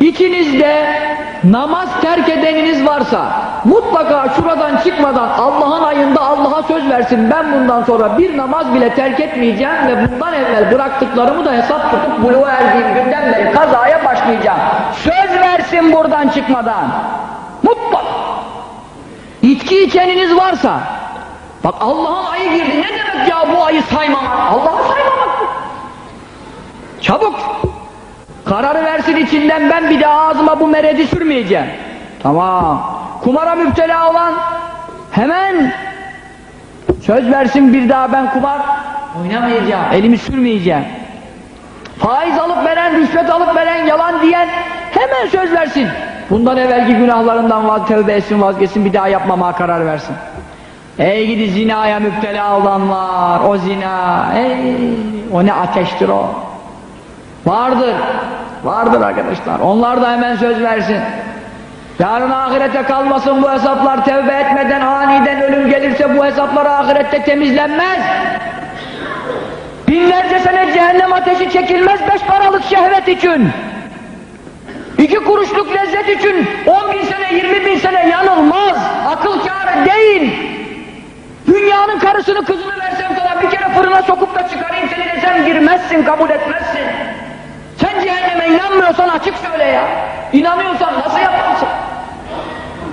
İçinizde namaz terk edeniniz varsa mutlaka şuradan çıkmadan Allah'ın ayında Allah'a söz versin ben bundan sonra bir namaz bile terk etmeyeceğim ve bundan evvel bıraktıklarımı da hesap tutup buluğa erdiğim günden beri kazaya başlayacağım. Söz versin buradan çıkmadan. Mutlaka. İçki içeniniz varsa bak Allah'ın ayı girdi ne demek ya bu ayı saymamak? Allah'ı saymamak. Çabuk Kararı versin içinden ben bir daha ağzıma bu meredi sürmeyeceğim. Tamam. Kumara müptela olan hemen söz versin bir daha ben kumar oynamayacağım. Elimi sürmeyeceğim. Faiz alıp veren, rüşvet alıp veren, yalan diyen hemen söz versin. Bundan evvelki günahlarından vaz tövbe etsin, vazgeçsin, bir daha yapmamaya karar versin. Ey gidi zinaya müptela olanlar, o zina, ey, o ne ateştir o. Vardır. Vardır arkadaşlar. Onlar da hemen söz versin. Yarın ahirete kalmasın bu hesaplar tevbe etmeden aniden ölüm gelirse bu hesaplar ahirette temizlenmez. Binlerce sene cehennem ateşi çekilmez beş paralık şehvet için. İki kuruşluk lezzet için on bin sene yirmi bin sene yanılmaz. Akıl kârı değil. Dünyanın karısını kızını versem sana bir kere fırına sokup da çıkarayım seni desem girmezsin kabul etmezsin. İnanmıyorsan açık söyle ya. İnanıyorsan nasıl yaparsın?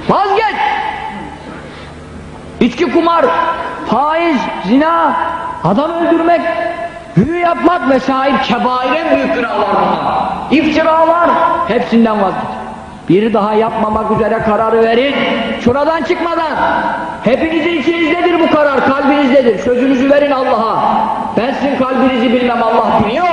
Vazgeç. İçki kumar, faiz, zina, adam öldürmek, büyü yapmak vesaire kebair en büyük günahlar bunlar. İftiralar, hepsinden vazgeç. Bir daha yapmamak üzere kararı verin. Şuradan çıkmadan. Hepinizin içinizdedir bu karar, kalbinizdedir. Sözünüzü verin Allah'a. Ben sizin kalbinizi bilmem, Allah biliyor.